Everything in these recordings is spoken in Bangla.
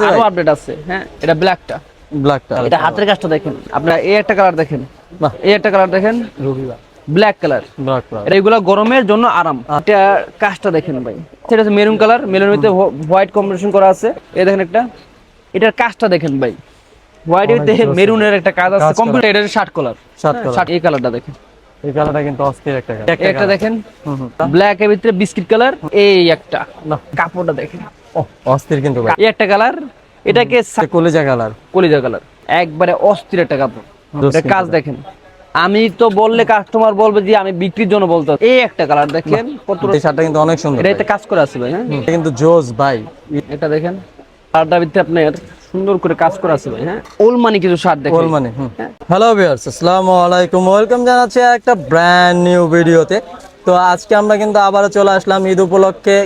আছে আরও আপডেট আছে হ্যাঁ? এটা ব্ল্যাকটা ব্ল্যাকটা এটা হাতের কাজটা দেখেন। আপনার এই একটা কালার দেখেন। বাহ। এই একটা কালার দেখেন ব্ল্যাক কালার ব্ল্যাক কালার এগুলো গরমের জন্য আরাম। এটা কাজটা দেখেন ভাই। সেটা হচ্ছে মেরুন কালার মেরুনের হোয়াইট কম্বিনেশন করা আছে। এই দেখেন একটা। এটার কাজটা দেখেন ভাই। হোয়াইট ভিতরে মেরুনের একটা কাজ আছে। এটা শার্ট কালার শার্ট কালার এই কালারটা দেখেন। এই কালারটা কিন্তু অস্থির একটা কালার একটা দেখেন। ব্ল্যাক এর ভিতরে বিস্কিট কালার এই একটা। কাপড়টা দেখেন। অস্থির কিন্তু ভাই। এই একটা কালার এটাকে কলিজা কালার কলিজা কালার একবারে অস্থির একটা কাপড়। কাজ দেখেন। আমি তো বললে কাস্টমার বলবে যে আমি বিক্রির জন্য বলতে এই একটা কালার দেখেন কত এই শার্টটা কিন্তু অনেক সুন্দর এটা কাজ করে আছে ভাই হ্যাঁ? এটা কিন্তু জোস ভাই। এটা দেখেন শার্টটার ভিতরে আপনার সুন্দর করে কাজ করা আছে ভাই হ্যাঁ? ওল মানি কিছু শার্ট দেখেন। ওল মানে হ্যালো ভিউয়ার্স আসসালামু আলাইকুম। ওয়েলকাম জানাচ্ছি একটা ব্র্যান্ড নিউ ভিডিওতে তো আজকে আমরা কিন্তু আবারও চলে আসলাম ঈদ উপলক্ষে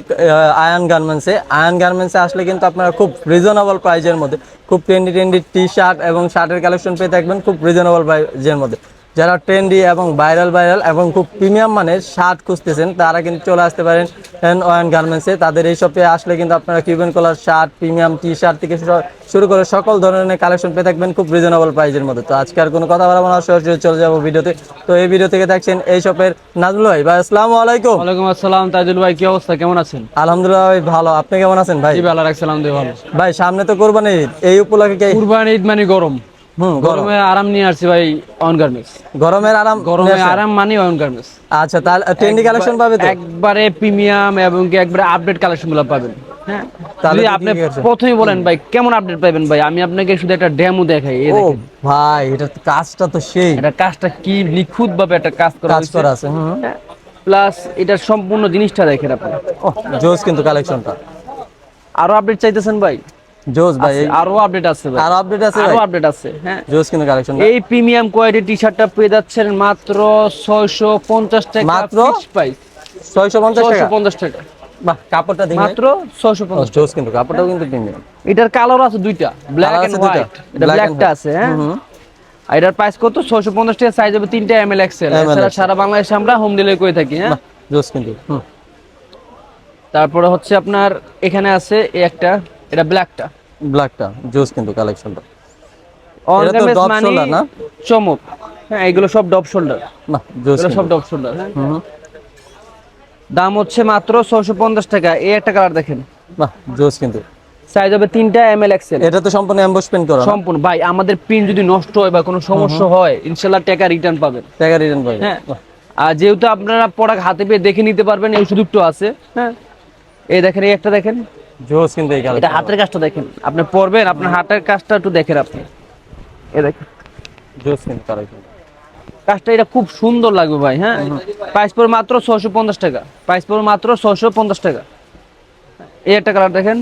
আয়ন গার্মেন্টসে আয়ন গার্মেন্টসে আসলে কিন্তু আপনারা খুব রিজনেবল প্রাইজের মধ্যে, খুব ট্রেন্ডি ট্রেন্ডি টি শার্ট এবং শার্টের কালেকশন পেয়ে থাকবেন, খুব রিজনেবল প্রাইজের মধ্যে। যারা ট্রেন্ডি এবং ভাইরাল ভাইরাল এবং খুব প্রিমিয়াম মানের শার্ট খুঁজতেছেন তারা কিন্তু চলে আসতে পারেন ওয়ান গার্মেন্টসে। তাদের এই শপে আসলে কিন্তু আপনারা Cuban collar shirt premium T shirt থেকে শুরু- করে সকল ধরনের কালেকশন পেয়ে থাকবেন খুব রিজনেবল প্রাইজের মধ্যে। তো আজকে আর কোনো কথা বলব না সরাসরি চলে যাব ভিডিওতে। তো এই ভিডিও থেকে দেখছেন এই শপের নাজমুল ভাই। ভাই আসসালামু আলাইকুম। ওয়ালাইকুম আসসালাম তাজুল ভাই কি অবস্থা? কেমন আছেন? আলহামদুলিল্লাহ ভাই ভালো। আপনি কেমন আছেন ভাই? ভালো রাখছিলাম ভালো। ভাই সামনে তো কোরবানি ঈদ। এই উপলক্ষে কুরবানি ঈদ মানে গরম। গরম। আরাম নিয়ে আসছি ভাই অন গার্মেন্টস গরমের আরাম গরমে আরাম মানে অন গার্মেন্টস আচ্ছা তাহলে ট্রেন্ডি কালেকশন পাবে তো? একবারে প্রিমিয়াম এবং কি একবারে আপডেট কালেকশনগুলো পাবেন। হ্যাঁ। তাহলে আপনি ঠিকই বলেন ভাই কেমন আপডেট পাবেন ভাই? আমি আপনাকে শুধু একটা ডেমো দেখাই এই দেখেন। ভাই এটা কাজটা তো সেই। এটা কাজটা কি নিখুঁত ভাবে একটা কাজ করা কাজ করা আছে প্লাস এটার সম্পূর্ণ জিনিসটা দেখেন আপনি। জোস কিন্তু কালেকশনটা আরও আপডেট চাইতেছেন ভাই? জোস ভাই আরও আপডেট আছে ভাই। আরও আপডেট আছে আরও আপডেট আছে হ্যাঁ। জোস কিন্তু কালেকশন এই প্রিমিয়াম কোয়ালিটি টি শার্টটা পেয়ে যাচ্ছেন মাত্র ছয়শো পঞ্চাশ টাকা মাত্র? প্রাইস 650 টাকা? পঞ্চাশ টাকা। বাহ কাপড়টা মাত্র ছয়শো পঞ্চাশ জোস কিন্তু কাপড়টাও কিন্তু প্রিমিয়াম এটার কালার আছে দুইটা ব্ল্যাক এন্ড? হোয়াইট এটা ব্ল্যাকটা আছে হ্যাঁ। আর এটার প্রাইস কত? ছয়শো পঞ্চাশ টাকা সাইজ হবে তিনটা এম এল এক্সেল এছাড়া সারা বাংলাদেশে আমরা হোম ডেলিভারি করে থাকি হ্যাঁ। জোস কিন্তু তারপরে হচ্ছে আপনার এখানে আছে এই একটা। এটা ব্ল্যাকটা ব্ল্যাকটা জোস কিন্তু কালেকশনটা অন এটা তো drop shoulder না? চমক। হ্যাঁ এগুলো সব ডপ শোল্ডার বাহ জোস সব ডপ শোল্ডার হ্যাঁ দাম হচ্ছে মাত্র ছয়শো পঞ্চাশ টাকা। এই একটা কালার দেখেন। বাহ জোস কিন্তু। সাইজ হবে তিনটা এম এল এক্সেল এটা তো সম্পূর্ণ এমবস পেন্ট করা সম্পূর্ণ। ভাই আমাদের প্রিন্ট যদি নষ্ট হয় বা কোনো সমস্যা হয় ইনশাল্লাহ টাকা রিটার্ন পাবেন। টাকা রিটার্ন পাবে হ্যাঁ। আর যেহেতু আপনারা প্রোডাক্ট হাতে পেয়ে দেখে নিতে পারবেন এই সুযোগটা আছে। হ্যাঁ। এই দেখেন এই একটা দেখেন। জোস কিন্তু এই এটা হাতের কাজটা দেখেন। আপনি পরবেন আপনার হাতের কাজটা একটু দেখেন আপনি। এ দেখেন। জোস কিন্তু কাজটা এটা খুব সুন্দর লাগবে ভাই হ্যাঁ? প্রাইস পড়বে মাত্র ছশো পঞ্চাশ টাকা। প্রাইস পড়বে মাত্র ছশো পঞ্চাশ টাকা। এই একটা কালার দেখেন।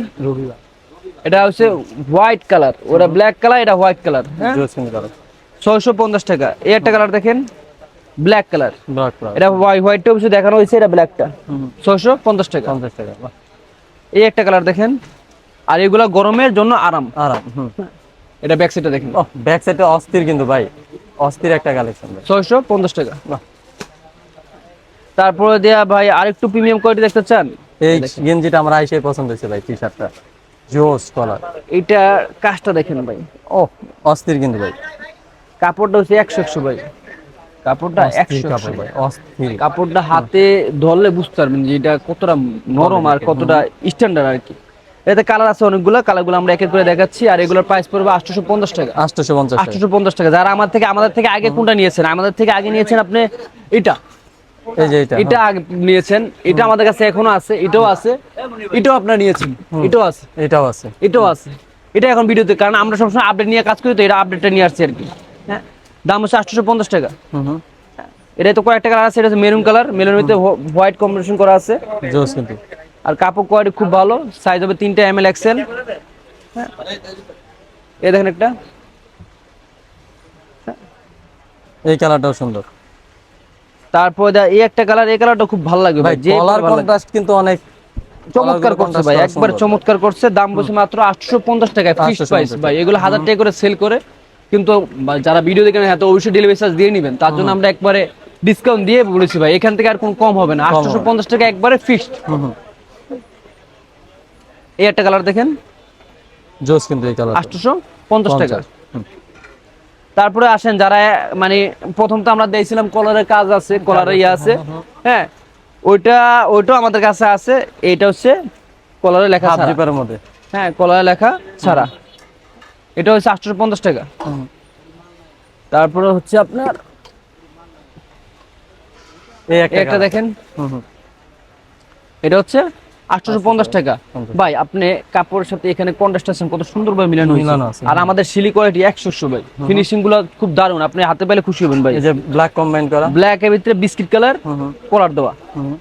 এটা হচ্ছে হোয়াইট কালার ওটা ব্ল্যাক কালার এটা হোয়াইট কালার হ্যাঁ? ছয়শো পঞ্চাশ টাকা। এই একটা কালার দেখেন। ব্ল্যাক কালার এটা হোয়াইটটা অবশ্য দেখানো হয়েছে এটা ব্ল্যাকটা ছয়শো পঞ্চাশ টাকা। 50 টাকা এই একটা কালার দেখেন। আর এগুলা গরমের জন্য আরাম। আরাম এটা ব্যাক সাইডটা দেখেন। ব্যাক সাইডে অস্থির কিন্তু ভাই। অস্থির একটা কালেকশন ছয়শো পঞ্চাশ টাকা। তারপরে দেয়া ভাই আরেকটু প্রিমিয়াম কোয়ালিটি দেখতে চান? এই গেঞ্জিটা আমার আইসে পছন্দ হয়েছে ভাই টি শার্টটা জোস কলার এটা কাজটা দেখেন ভাই। ও অস্থির কিন্তু ভাই। কাপড়টা হচ্ছে একশো একশো ভাই। কাপড়টা একশো কাপড়টা হাতে ধরলে বুঝতে পারবেন যে এটা কতটা নরম আর কতটা স্ট্যান্ডার্ড আর কি। এতে কালার আছে অনেকগুলো কালারগুলো আমরা এক এক করে দেখাচ্ছি। আর এগুলোর প্রাইস পড়বে আটশোশো পঞ্চাশ টাকা। আটশোশো পঞ্চাশ আটশোশো পঞ্চাশ টাকা। যারা আমার থেকে আমাদের থেকে আগে কোনটা নিয়েছেন? আমাদের থেকে আগে নিয়েছেন আপনি এটা। এটা এটা নিয়েছেন। এটা আমাদের কাছে এখনও আছে এটাও আছে। এটাও আপনারা নিয়েছেন। এটাও আছে। এটাও আছে। এটাও আছে। এটা এখন ভিডিওতে কারণ আমরা সবসময় আপডেট নিয়ে কাজ করি তো এটা আপডেটটা নিয়ে আসছি আর কি। হ্যাঁ। দাম হচ্ছে আটশোশো পঞ্চাশ টাকা। এটা তো কয়েকটা কালার আছে এটা হচ্ছে মেরুন কালার মেরুনের ভিতরে হোয়াইট কম্বিনেশন করা আছে। জোস কিন্তু। আর কাপড় কোয়ালিটি খুব ভালো সাইজ হবে তিনটা এম এল এক্সেল এ দেখেন একটা। এই কালারটাও সুন্দর। তারপর দা- এই একটা কালার এই কালারটা খুব ভালো লাগবে ভাই যে কালার কন্ট্রাস্ট কিন্তু অনেক চমৎকার করছে ভাই একবার চমৎকার করছে দাম বলছে মাত্র আটশো পঞ্চাশ টাকায় ফিক্স প্রাইস ভাই এগুলো হাজার টাকা করে সেল করে। কিন্তু যারা ভিডিও দেখেন হ্যাঁ তো অবশ্যই ডেলিভারি চার্জ দিয়ে নেবেন। তার জন্য আমরা একবারে ডিসকাউন্ট দিয়ে বলেছি ভাই এখান থেকে আর কোনো কম হবে না। আটশো পঞ্চাশ টাকা একবারে ফিক্সড এই একটা কালার দেখেন। জোস কিন্তু এই কালার আটশোশো পঞ্চাশ টাকা তারপরে আসেন যারা মানে প্রথম তো আমরা দিয়েছিলাম কলারের কাজ আছে কলারের ইয়ে আছে হ্যাঁ ওইটা ওইটাও আমাদের কাছে আছে। এইটা হচ্ছে কলারে লেখা হাফ জিপারের মধ্যে। হ্যাঁ কলারে লেখা ছাড়া। এটা হচ্ছে আটশোশো পঞ্চাশ টাকা। তারপরে হচ্ছে আপনার একটা দেখেন। এটা হচ্ছে আটশোশো পঞ্চাশ টাকা। ভাই আপনি কাপড়ের সাথে এখানে কন্ট্রাস্টেশন কত মিলানো মিলানো আছে, আর আমাদের সিলি কোয়ালিটি একশো ভাই। ফিনিশিংগুলো খুব দারুণ। আপনি হাতে পেলে খুশি হবেন ভাই। যে ব্ল্যাক কম্বাইন করা। ব্ল্যাক এর ভিতরে বিস্কিট কালার কলার দেওয়া। হুম।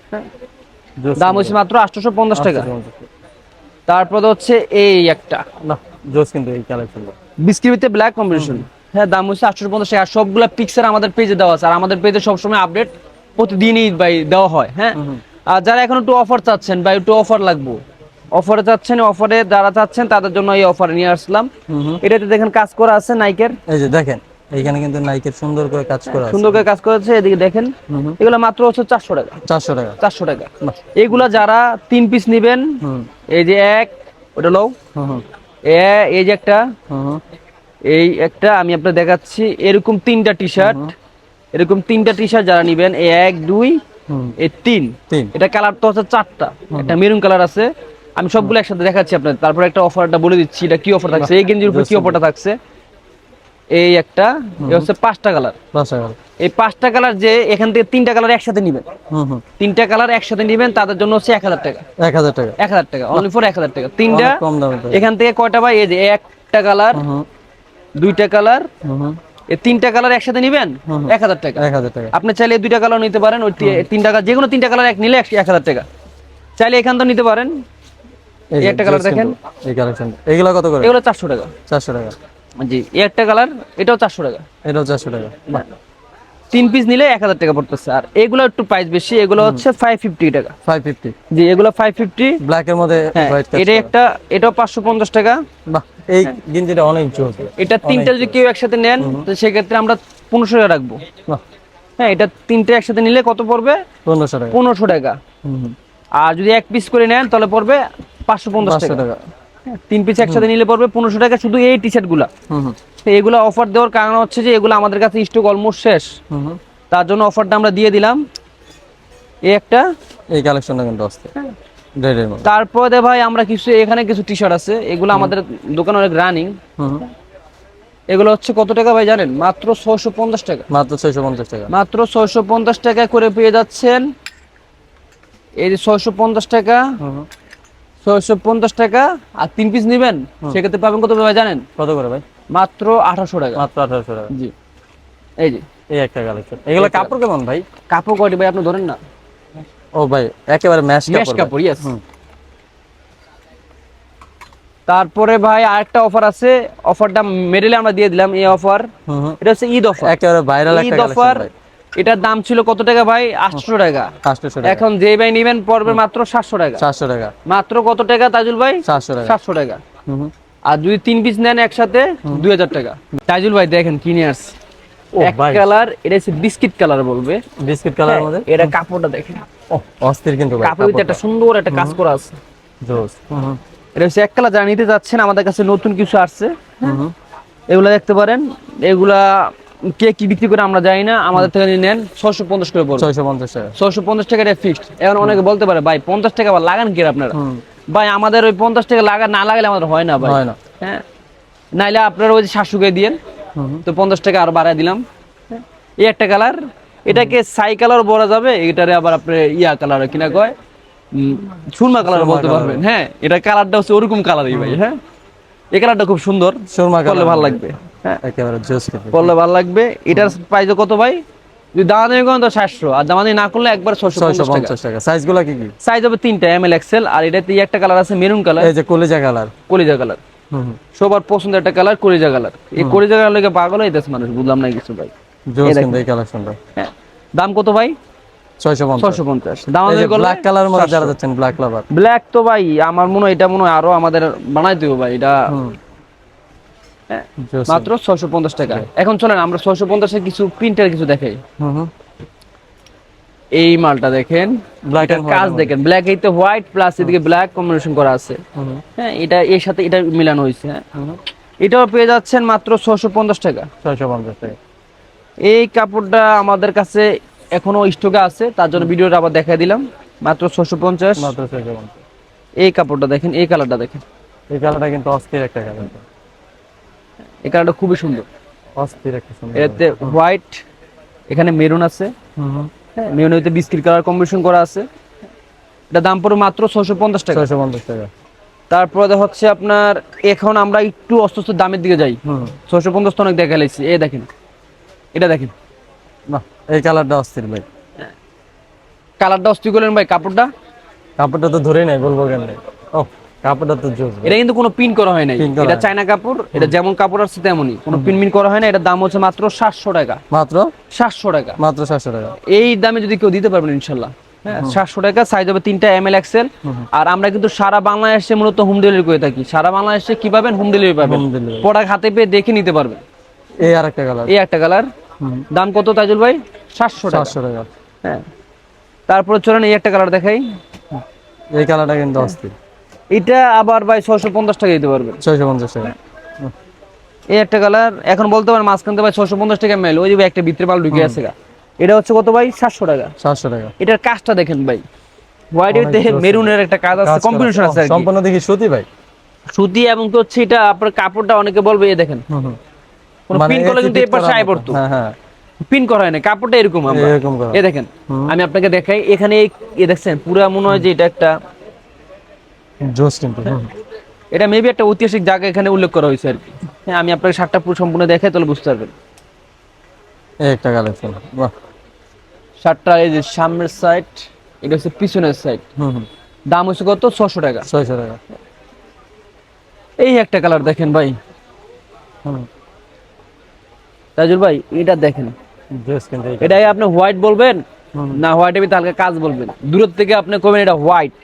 দাম হচ্ছে মাত্র আটশোশো পঞ্চাশ টাকা। তারপরে হচ্ছে এই একটা। না। জোস কিন্তু এই কালেকশনটা বিস্কিট ভিতরে ব্ল্যাক কম্বিনেশন হ্যাঁ দাম হচ্ছে আটশো পঞ্চাশ টাকা। সবগুলো পিকচার আমাদের পেজে দেওয়া আছে। আর আমাদের পেজে সবসময় আপডেট প্রতিদিনই ভাই দেওয়া হয় হ্যাঁ? আর যারা এখন একটু অফার চাচ্ছেন বা একটু অফার লাগবো। অফারে চাচ্ছেন অফারে যারা চাচ্ছেন তাদের জন্য এই অফারে নিয়ে আসলাম। এটাতে দেখেন কাজ করা আছে নাইকের এই যে দেখেন এইখানে কিন্তু নাইকের সুন্দর করে কাজ করা আছে। সুন্দর করে কাজ করেছে এদিকে দেখেন। এগুলো মাত্র হচ্ছে চারশো টাকা। চারশো টাকা। চারশো টাকা। এগুলা যারা তিন পিস নেবেন এই যে এক ওটা লও। এ এই যে একটা হুম। এই একটা আমি আপনার দেখাচ্ছি এরকম তিনটা টি শার্ট এরকম তিনটা টি শার্ট যারা নিবেন এক দুই এই তিন। তিন। এটা কালার তো হচ্ছে চারটা। একটা মেরুন কালার আছে। আমি সবগুলো একসাথে দেখাচ্ছি আপনার তারপর একটা অফারটা বলে দিচ্ছি এটা কি অফার থাকছে? এই গেঞ্জির উপর কি অফারটা থাকছে? এই একটা এই হচ্ছে পাঁচটা কালার। পাঁচশো টাকা এই পাঁচটা কালার যে এখান থেকে তিনটা কালার একসাথে নিবেন। তিনটা কালার একসাথে নিবেন তাদের জন্য হচ্ছে এক হাজার টাকা। এক হাজার টাকা। এক হাজার টাকা অনলি ফর এক হাজার টাকা। তিনটা কম দামে এখান থেকে কয়টা ভাই? এই যে একটা কালার দুইটা কালার। এই তিনটা কালার একসাথে নিবেন? এক হাজার টাকা। এক হাজার টাকা। আপনি চাইলে দুইটা কালার নিতে পারেন ওই তিনটা কালার যে কোনো তিনটা কালার এক নিলে এক হাজার টাকা। চাইলে এখান তো নিতে পারেন। একটা কালার দেখেন। এই কালেকশন এগুলো কত করে? এগুলো চারশো টাকা। চারশো টাকা। জি এই একটা কালার এটাও চারশো টাকা। এটাও চারশো টাকা। তিন পিস নিলে এক হাজার টাকা পড়তেছে। আর এগুলো একটু প্রাইস বেশি এগুলো হচ্ছে ফাইভ ফিফটি টাকা। ফাইভ ফিফটি জি এগুলো ফাইভ ফিফটি ব্ল্যাকের মধ্যে হ্যাঁ এটা একটা এটাও পাঁচশো পঞ্চাশ টাকা। বাহ এই গেঞ্জিটা অনেক জোস। এটা তিনটা যদি কেউ একসাথে নেন তো সেক্ষেত্রে আমরা পনেরোশো টাকা রাখব। হ্যাঁ এটা তিনটে একসাথে নিলে কত পড়বে? পনেরোশো টাকা। পনেরোশো টাকা। আর যদি এক পিস করে নেন তাহলে পড়বে পাঁচশো পঞ্চাশ টাকা। তিন পিস একসাথে নিলে পড়বে পনেরোশো টাকা শুধু এই টি শার্টগুলা এগুলো অফার দেওয়ার কারণ হচ্ছে যে এগুলো আমাদের কাছে স্টক অলমোস্ট শেষ। তার জন্য অফারটা আমরা দিয়ে দিলাম। এই একটা। এই কালেকশনটা কিন্তু আসছে। মধ্যে। তারপরে ভাই আমরা কিছু এখানে কিছু টি শার্ট আছে। এগুলো আমাদের দোকানে অনেক রানিং। এগুলো হচ্ছে কত টাকা ভাই জানেন? মাত্র ছয়শো পঞ্চাশ টাকা। মাত্র ছয়শো পঞ্চাশ টাকা। মাত্র ছয়শো পঞ্চাশ টাকা করে পেয়ে যাচ্ছেন। এই যে ছয়শো পঞ্চাশ টাকা। ছয়শো পঞ্চাশ টাকা আর তিন পিস নেবেন সেক্ষেত্রে পাবেন কত ভাই জানেন? কত করে ভাই? মাত্র আঠারোশো টাকা। মাত্র টাকা। জি। এই যে। এই একটা কালেকশন এগুলো কাপড় কেমন ভাই? কাপড় কোয়ালিটি ভাই আপনি ধরেন না। ও ভাই একেবারে ম্যাশ কাপড় ইয়েস তারপরে ভাই আরেকটা অফার আছে। অফারটা মেডেলে আমরা দিয়ে দিলাম এই অফার। এটা হচ্ছে ঈদ অফার একেবারে ভাইরাল একটা অফার এটার দাম ছিল কত টাকা ভাই? আটশো টাকা। আটশোশো টাকা। এখন যে ভাই নিবেন পড়বে মাত্র সাতশো টাকা। চারশো টাকা। মাত্র কত টাকা তাজুল ভাই? চারশো টাকা। সাতশো টাকা। আর যদি তিন পিস নেন একসাথে দুই হাজার টাকা। তাজুল ভাই দেখেন কিনে আসছে। এক কালার এটা হচ্ছে বিস্কিট কালার বলবে। বিস্কিট কালারের মধ্যে এটা কাপড়টা দেখেন। ও অস্থির কিন্তু কাপড়ের ভিতরে একটা সুন্দর একটা কাজ করা আছে। জোস। এটা হচ্ছে এক কালার যারা নিতে যাচ্ছেন আমাদের কাছে নতুন কিছু আসছে। এগুলা দেখতে পারেন। এগুলা কে কি বিক্রি করে আমরা জানি না আমাদের থেকে নেন ছয়শো পঞ্চাশ করে পড়বে। ছয়শো পঞ্চাশ টাকা। ছয়শো পঞ্চাশ ফিক্সড এখন অনেকে বলতে পারে ভাই পঞ্চাশ টাকা আবার লাগান কি আপনারা? ভাই আমাদের ওই পঞ্চাশ টাকা লাগা না লাগালে আমাদের হয় না ভাই। হয় না। হ্যাঁ? নাইলে আপনারা ওই যে শাশুকে দিয়েন। তো পঞ্চাশ টাকা আরও বাড়ায় দিলাম। হ্যাঁ, এই একটা কালার এটাকে সাই কালার বলা যাবে এটারে আবার আপনি ইয়া কালার কিনা কয়? সুরমা কালার বলতে পারবেন। হ্যাঁ এটা কালারটা হচ্ছে ওরকম কালারই ভাই হ্যাঁ? এই কালারটা খুব সুন্দর সুরমা কালার। ভালো লাগবে। একেবারে জোস করলে ভালো লাগবে। এটার প্রাইস কত ভাই? যদি দামাদামি করেন তো সাতশো আর দামাদামি না করলে একবার পঞ্চাশ টাকা। সাইজগুলা কি কি? সাইজ হবে তিনটা এম এল এক্সেল আর এটাতে একটা কালার আছে মেরুন কালার এই যে কলিজা কালার কলিজা কালার। সবার পছন্দের একটা কালার কলিজা কালার এই কলিজা কালার লেগে পাগল হইতেছে মানুষ বুঝলাম না কিছু ভাই। জোস কিন্তু এই কালেকশনটা হ্যাঁ। দাম কত ভাই? ব্ল্যাক তো ভাই আমার মনে হয় এটা মনে হয় আরও আমাদের বানাই দেবো ভাই এটা হ্যাঁ, মাত্র ছয়শো পঞ্চাশ টাকা। এখন চলেন আমরা ছয়শো পঞ্চাশের কিছু প্রিন্টের কিছু দেখাই। এই মালটা দেখেন কাজ দেখেন ব্ল্যাক এইতে হোয়াইট প্লাস এদিকে ব্ল্যাক কম্বিনেশন করা আছে। হ্যাঁ এটা এর সাথে এটা মিলানো হয়েছে হ্যাঁ। এটাও পেয়ে যাচ্ছেন মাত্র ছশো পঞ্চাশ টাকা। ছয়শো পঞ্চাশ টাকা। এই কাপড়টা আমাদের কাছে এখনও স্টকে আছে তার জন্য ভিডিওটা আবার দেখাই দিলাম। মাত্র ছশো পঞ্চাশ। মাত্র ছয়শো পঞ্চাশ। এই কাপড়টা দেখেন এই কালারটা দেখেন। এই কালারটা কিন্তু অস্থির একটা কালার এই কালারটা খুবই সুন্দর। অস্থির একটা সুন্দর। এতে হোয়াইট এখানে মেরুন আছে। হুম হ্যাঁ মেরুন হইতে বিস্কিট কালার কম্বিনেশন করা আছে। এটা দাম পড়বে মাত্র ছশো পঞ্চাশ টাকা। ছয়শো পঞ্চাশ টাকা। তারপরে হচ্ছে আপনার এখন আমরা একটু অস্বস্ত দামের দিকে যাই। হুম ছশো পঞ্চাশ তো অনেক দেখা লাইছি এই দেখেন এটা দেখেন। না এই কালারটা অস্থির ভাই। কালারটা অস্থির করলেন ভাই কাপড়টা? কাপড়টা তো ধরে নাই বলব কেন? ও কাপড়টা তো জোর এটা কিন্তু কোনো পিন করা হয় নাই। এটা চায়না কাপড় এটা যেমন কাপড় আছে তেমনই। কোনো পিন মিন করা হয় না এটার দাম হচ্ছে মাত্র সাতশো টাকা। মাত্র? সাতশো টাকা। মাত্র সাতশো টাকা। এই দামে যদি কেউ দিতে পারবেন ইনশাল্লাহ। হ্যাঁ সাতশো টাকা সাইজ হবে তিনটা এম এল এক্সেল আর আমরা কিন্তু সারা বাংলাদেশে মূলত হোম ডেলিভারি করে থাকি। সারা বাংলাদেশে কি পাবেন? হোম ডেলিভারি পাবেন। প্রোডাক্ট হাতে পেয়ে দেখে নিতে পারবেন। এই আর একটা কালার এই একটা কালার দাম কত তাজুল ভাই? সাতশো টাকা। সাতশো টাকা। হ্যাঁ। তারপরে চলেন এই একটা কালার দেখাই। এই কালারটা কিন্তু অস্থির। এটা আবার ভাই ছশো পঞ্চাশ টাকা দিতে পারবেন। ছয়শো পঞ্চাশ টাকা। এই একটা কালার এখন বলতে পারেন মাঝখান থেকে ভাই ছশো পঞ্চাশ টাকা মেল ওই যে একটা ভিতরে মাল ঢুকে আছে গা। এটা হচ্ছে কত ভাই? সাতশো টাকা। সাতশো টাকা। এটার কাজটা দেখেন ভাই। হোয়াইট জোস। মেরুনের একটা কাজ আছে কম্বিনেশন আছে সম্পূর্ণ দেখি সুতি ভাই। সুতি এবং তো হচ্ছে এটা আপনার কাপড়টা অনেকে বলবে এ দেখেন। কোনো মানে পিন করলে কিন্তু এর পাশে আয় পড়তো। হ্যাঁ হ্যাঁ। পিন করা হয় না কাপড়টা এরকম এরকম এ দেখেন আমি আপনাকে দেখাই এখানে এই- দেখছেন পুরা মনে হয় যে এটা একটা জোস কিন্তু। এটা মেবি একটা ঐতিহাসিক জায়গা এখানে উল্লেখ করা হয়েছে আর কি। হ্যাঁ আমি আপনাকে শার্টটা পুরো সম্পূর্ণ দেখাই তাহলে বুঝতে পারবেন। একটা কালেকশন বাহ। শার্টটা এই যে সামনের সাইড এটা হচ্ছে পিছনের সাইড হুম দাম হচ্ছে কত? ছশো টাকা। ছয়শো টাকা। এই একটা কালার দেখেন ভাই। হুম। তাজুল ভাই এটা দেখেন। এটাই আপনি হোয়াইট বলবেন? না হোয়াইটের ভিতরে হালকা কাজ বলবেন। দূরের থেকে আপনি কবেন এটা হোয়াইট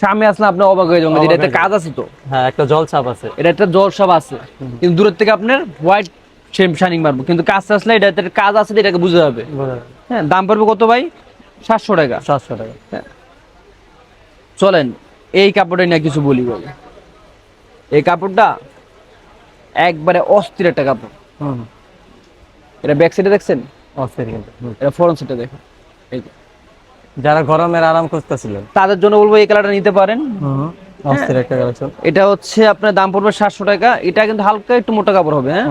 সামনে আসলে আপনি অবাক হয়ে যাবেন অবাক কাজ আছে তো। হ্যাঁ একটা আছে। এটা একটা জল সব আছে। কিন্তু দূরের থেকে আপনার হোয়াইট সেম শাইনিং মারবো। কিন্তু কাজ আসলে এটাতে কাজ আছে এটাকে বুঝতে হবে হ্যাঁ দাম পড়বে কত ভাই? সাতশো টাকা। সাতশো টাকা। চলেন এই কাপড়টা নিয়ে কিছু বলি বলে এই কাপড়টা একবারে অস্থির একটা কাপড়। হুম। এটা ব্যাক সাইডে দেখছেন? অস্থির। এটা ফ্রন্ট সাইডে দেখেন। এই। যারা গরমের আরাম খুঁজতেছিলেন। তাদের জন্য বলব এই কালারটা নিতে পারেন। অস্থির একটা কালেকশন এটা হচ্ছে আপনার দাম পড়বে সাতশো টাকা। এটা কিন্তু হালকা একটু মোটা কাপড় হবে হ্যাঁ?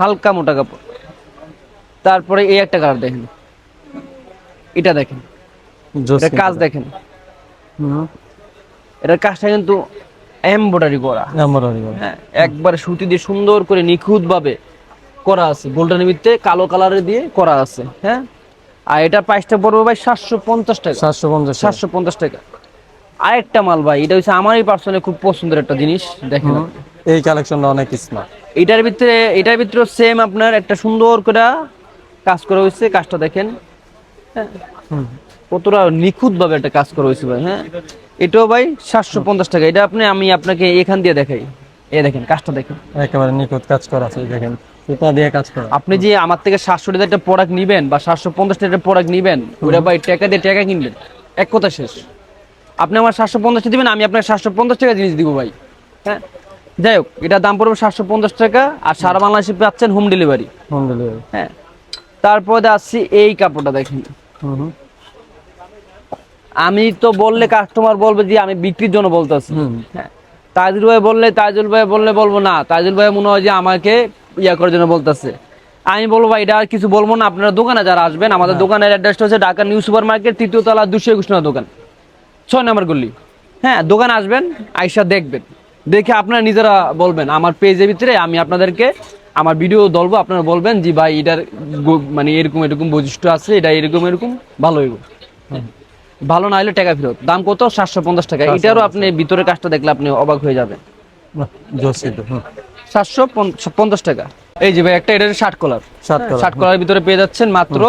হালকা মোটা কাপড়। তারপরে এই একটা কালার দেখেন। এটা দেখেন। কাজ দেখেন। হুম। এটার কাজটা কিন্তু এমব্রয়ডারি করা। হরিব হ্যাঁ একবারে সুতি দিয়ে সুন্দর করে নিখুঁত ভাবে করা আছে। গোল্ডেন ভিত্তে কালো কালারে দিয়ে করা আছে হ্যাঁ? আর এটা প্রাইসটা পড়বে ভাই সাতশো পঞ্চাশ টাকা। সাতশো পঞ্চাশ সাতশো পঞ্চাশ টাকা। আরেকটা মাল ভাই এটা হচ্ছে আমারই পার্সোনালি খুব পছন্দের একটা জিনিস দেখেন। এই কালেকশনটা অনেক স্মার্ট এটার ভিতরে এটার ভিতরে সেম আপনার একটা সুন্দর করে কাজ করা হয়েছে কাজটা দেখেন। হ্যাঁ। কতটা নিখুঁত ভাবে একটা কাজ করা হয়েছে ভাই হ্যাঁ। এটাও ভাই সাতশো পঞ্চাশ টাকা। এটা আপনি আমি আপনাকে এখান দিয়ে দেখাই। এ দেখেন কাজটা দেখেন। একেবারে নিখুঁত কাজ করা আছে দেখেন। সুতা দিয়ে কাজ করা। আপনি যে আমার থেকে সাতশো টাকার একটা প্রোডাক্ট নিবেন বা সাতশো পঞ্চাশ টাকার প্রোডাক্ট নিবেন ওটা ভাই টাকা দিয়ে টাকা কিনবেন। এক কথা শেষ। আপনি আমার দিবেন আমি টাকা জিনিস দিব ভাই। হ্যাঁ? যাই হোক এটা দাম পড়বে সাতশো পঞ্চাশ টাকা আর সারা বাংলাদেশে পাচ্ছেন হোম ডেলিভারি হোম ডেলিভারি হ্যাঁ। তারপরে আসছি এই কাপড়টা দেখেন। আমি তো বললে কাস্টমার বলবে যে আমি বিক্রির জন্য বলতেছি। হ্যাঁ। তাজুল ভাই বললে তাজুল ভাই বললে বলব না। তাজুল ভাই মনে হয় যে আমাকে ইয়া করার জন্য বলতেছে। আমি বলব ভাই এটা আর কিছু বলব না। আপনারা দোকানে যারা আসবেন আমাদের দোকানের অ্যাড্রেসটা হচ্ছে ঢাকা নিউ সুপার মার্কেট তৃতীয় তলা দুশো একুশ নম্বর দোকান। ছয় নম্বর গল্লি হ্যাঁ দোকানে আসবেন আইসা দেখবেন। দেখে আপনারা নিজেরা বলবেন আমার পেজের ভিতরে আমি আপনাদেরকে আমার ভিডিও দলবো আপনারা বলবেন যে ভাই এটার মানে এরকম এরকম বৈশিষ্ট্য আছে এটা এরকম এরকম ভালো হইব। ভালো না হলে টাকা ফেরত। দাম কত? সাতশো পঞ্চাশ টাকা। এটারও আপনি ভিতরে কাজটা দেখলে আপনি অবাক হয়ে যাবেন। সাতশো পঞ্চাশ টাকা। এই যে ভাই একটা এটা শার্ট কলার শার্ট কলার ভিতরে পেয়ে যাচ্ছেন মাত্র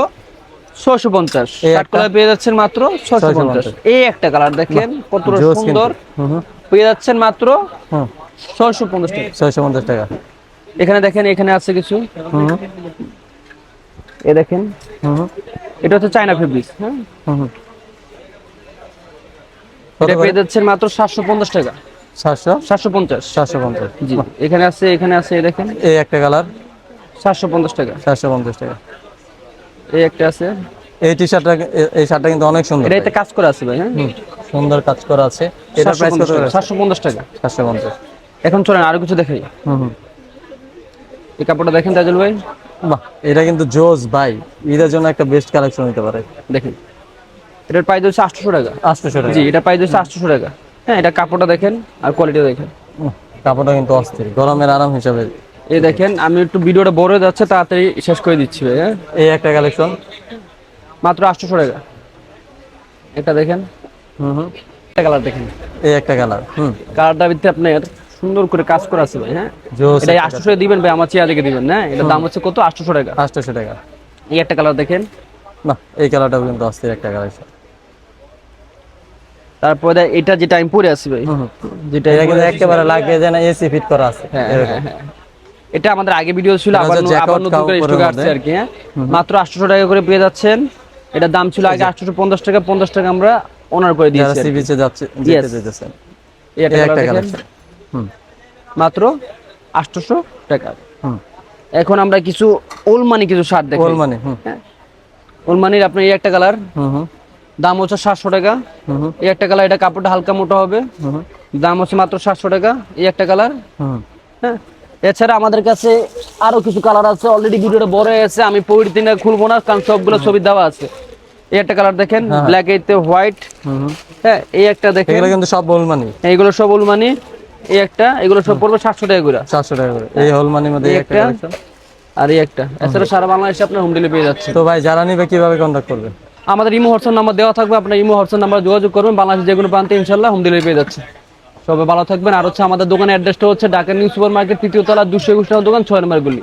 ছশো পঞ্চাশ। শার্ট কলার পেয়ে যাচ্ছেন মাত্র ছশো পঞ্চাশ। এই একটা কালার দেখেন কিন্তু সুন্দর। পেয়ে যাচ্ছেন মাত্র ছশো পঞ্চাশ টাকা। ছয়শো পঞ্চাশ টাকা। এখানে দেখেন এখানে আছে কিছু। এ দেখেন। এটা হচ্ছে চায়না ফেব্রিক্স হ্যাঁ। কত এটা পেয়ে যাচ্ছেন মাত্র সাতশো পঞ্চাশ টাকা। সাতশো? সাতশো পঞ্চাশ। সাতশো পঞ্চাশ জি এখানে আছে এখানে আছে এই দেখেন। এই একটা কালার? সাতশো পঞ্চাশ টাকা। সাতশো পঞ্চাশ টাকা। এই একটা আছে। এই টি শার্টটা এই শার্টটা কিন্তু অনেক সুন্দর এটা কাজ করা আছে ভাই হ্যাঁ? সুন্দর কাজ করা আছে। প্রাইস কত করে? সাতশো পঞ্চাশ টাকা। সাতশো পঞ্চাশ। এখন চলেন আরও কিছু দেখাই। হুম হুম। এই কাপড়টা দেখেন তাজুল ভাই। বাহ এটা কিন্তু জোস ভাই। ঈদের জন্য একটা বেস্ট কালেকশন হতে পারে। দেখেন। এটার প্রাইস হচ্ছে আটশো টাকা। আটশোশো টাকা। জি এটা প্রাইস হচ্ছে আটশো টাকা। হ্যাঁ এটা কাপড়টা দেখেন আর কোয়ালিটি দেখেন। কাপড়টা কিন্তু অস্থির গরমের আরাম হিসাবে। এই দেখেন আমি একটু ভিডিওটা বড় হয়ে যাচ্ছে তাড়াতাড়ি শেষ করে দিচ্ছি ভাই হ্যাঁ। এই একটা কালেকশন মাত্র আটশোশো টাকা। এটা দেখেন। হুম হুম। একটা কালার দেখেন। এই একটা কালার হুম। কালারটার ভিতরে আপনার সুন্দর করে কাজ করা আছে ভাই হ্যাঁ। এটা আটশোশো দিবেন ভাই আমার চেয়ার দিকে দিবেন না এটার দাম হচ্ছে কত? আটশোশো টাকা। আটশোশো টাকা। এই একটা কালার দেখেন। না এই কালারটাও কিন্তু অস্থির একটা কালেকশন তারপরে এটা যেটা আমি পরে হুম যেটা এটা কিন্তু একেবারে লাগে এসি ফিট করা আছে হ্যাঁ, হ্যাঁ, হ্যাঁ। এটা আমাদের আগে ভিডিও ছিল এটা আবার আবার নতুন করে স্টক আসছে আর কি হ্যাঁ। মাত্র আটশো টাকা করে পেয়ে যাচ্ছেন। এটা দাম ছিল আগে আটশো পঞ্চাশ টাকা পঞ্চাশ টাকা আমরা অনার করে দিয়েছি সি বিচে যাচ্ছে যেতে. যেতেছেন এই একটা কালেকশন মাত্র আটশোশো টাকা। হুম। এখন আমরা কিছু ওলমানি কিছু শার্ট দেখি ওল মানে হুম। ওলমানির আপনার এই একটা কালার হুম হুম। দাম হচ্ছে সাতশো টাকা। এই একটা কালার এটা কাপড়টা হালকা মোটা হবে। দাম হচ্ছে মাত্র সাতশো টাকা এই একটা কালার। হ্যাঁ। এছাড়া আমাদের কাছে আরও কিছু কালার আছে। অলরেডি ভিডিওটা বড় হয়ে গেছে আমি পরের দিনে খুলবো না কারণ সবগুলো ছবি দেওয়া আছে। এই একটা কালার দেখেন হ্যাঁ। ব্ল্যাক এতে হোয়াইট হ্যাঁ এই একটা দেখেন। এগুলো কিন্তু সব মানি এইগুলো সব উলমানি এই একটা এগুলো সব পড়বে সাতশো টাকা করে। চারশো টাকা করে। এই হোল মানির মধ্যে এই এই একটা একটা আর এই একটা। এছাড়া সারা বাংলাদেশে আপনার হোম ডেলিভারি পেয়ে যাচ্ছে। তো ভাই যারা নিবে কীভাবে কন্ট্যাক্ট করবে? আমাদের ইমো হোয়াটসঅ্যাপ নাম্বার দেওয়া থাকবে, আপনার ইমো হোয়াটসঅ্যাপ নাম্বার যোগাযোগ করবেন। বাংলাদেশের যে কোনো প্রান্তে ইনশাল্লাহ হোম ডেলিভারি পেয়ে যাচ্ছে। সবাই ভালো থাকবেন। আর হচ্ছে আমাদের দোকানের অ্যাড্রেসটা হচ্ছে ঢাকা নিউ সুপার মার্কেট তৃতীয় তলা দুশো একুশ টাকা দোকান, ছয় নম্বর গুলি।